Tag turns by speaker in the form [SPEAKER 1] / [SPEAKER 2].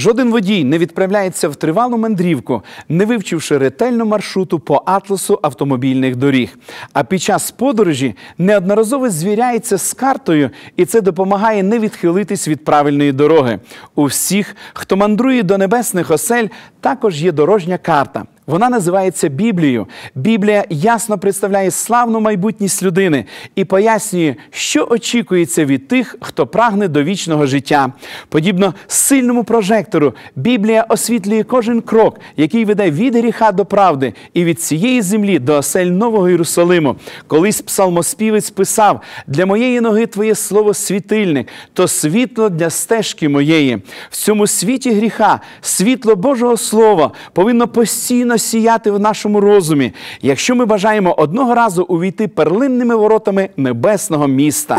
[SPEAKER 1] Жоден водій не відправляється в тривалу мандрівку, не вивчивши ретельно маршруту по атласу автомобільних доріг. А під час подорожі неодноразово звіряється з картою, і це допомагає не відхилитись від правильної дороги. У всіх, хто мандрує до небесних осель, також є дорожня карта. Вона називається Біблією. Біблія ясно представляє славну майбутність людини і пояснює, що очікується від тих, хто прагне до вічного життя. Подібно сильному прожектору, Біблія освітлює кожен крок, який веде від гріха до правди і від цієї землі до осель Нового Єрусалиму. Колись псалмоспівець писав: для моєї ноги твоє слово світильник, то світло для стежки моєї. В цьому світі гріха, світло Божого Слова повинно постійно сіяти в нашому розумі, якщо ми бажаємо одного разу увійти перлинними воротами небесного міста.